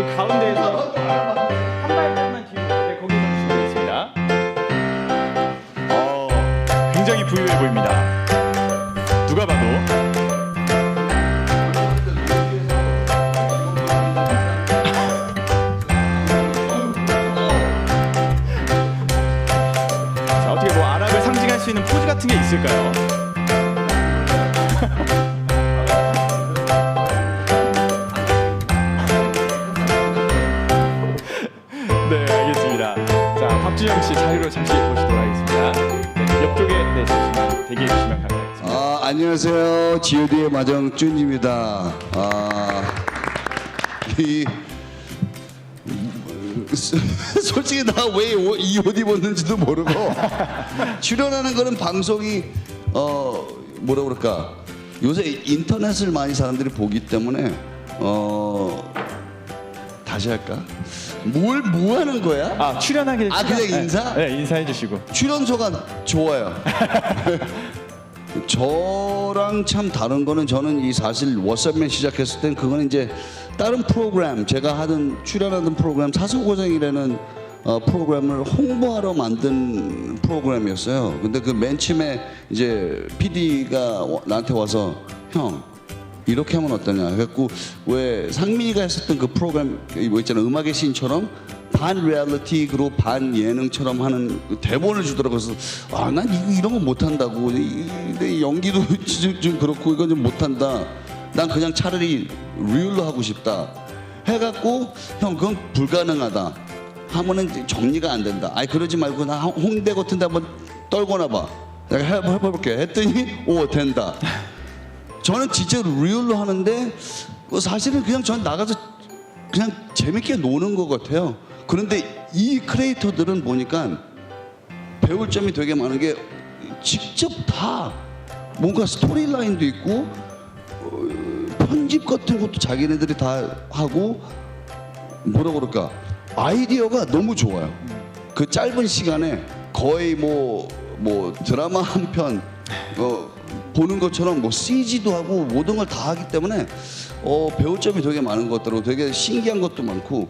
그 가운데에서 한 발짝만 뒤로 가는데 거기서 주고 있습니다. 어, 굉장히 부유해 보입니다. 누가 봐도 자, 어떻게 뭐 아랍을 상징할 수 있는 포즈 같은 게 있을까요? 알겠습니다. 자, 박준영 씨 자리로 잠시 모시도록 하겠습니다. 네, 옆쪽에 네, 잠시만 대기해 주시면 감사하겠습니다. 아, 안녕하세요. G.O.D의 마정준입니다. 아, 이 솔직히 나 왜 이 옷 입었는지도 모르고 출연하는 거는 방송이 어 뭐라 그럴까 요새 인터넷을 많이 사람들이 보기 때문에 어 다시 할까 뭘 뭐 하는 거야? 아, 출연하게 아, 그냥 인사? 네, 네, 인사해 주시고. 출연소가 좋아요. 저랑 참 다른 거는 저는 이 사실 워썹맨 시작했을 땐 그거는 이제 다른 프로그램 제가 하던 출연하던 프로그램 사소고생이라는 어, 프로그램을 홍보하러 만든 프로그램이었어요. 근데 그 맨 처음에 이제 PD가 나한테 와서 형 이렇게 하면 어떠냐 그래갖고 왜 상민이가 했었던 그 프로그램 뭐 있잖아 음악의 신처럼 반 리얼리티 그리고 반 예능처럼 하는 그 대본을 주더라고 그래서 아 난 이런 거 못한다고. 이- 내 연기도 좀, 좀 그렇고 이건 좀 못한다. 난 그냥 차라리 리얼로 하고 싶다. 해갖고 형 그건 불가능하다. 하면은 정리가 안 된다. 아니 그러지 말고 나 홍대 같은 데 한번 떨거나 봐. 내가 해- 해볼게. 했더니 오 된다 저는 진짜 리얼로 하는데 그 사실은 그냥 전 나가서 그냥 재밌게 노는 것 같아요. 그런데 이 크리에이터들은 보니까 배울 점이 되게 많은 게 직접 다 뭔가 스토리라인도 있고 어, 편집 같은 것도 자기네들이 다 하고 뭐라 그럴까 아이디어가 너무 좋아요. 그 짧은 시간에 거의 뭐뭐 드라마 한 편 어, 보는 것처럼 뭐 CG도 하고 모든 걸 다 하기 때문에 어, 배울 점이 되게 많은 것 같더라고. 되게 신기한 것도 많고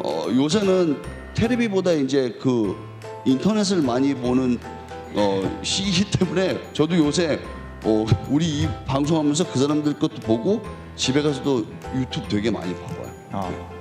어, 요새는 텔레비보다 이제 그 인터넷을 많이 보는 어, 시기 때문에 저도 요새 어, 우리 이 방송하면서 그 사람들 것도 보고 집에 가서도 유튜브 되게 많이 봐봐요. 아,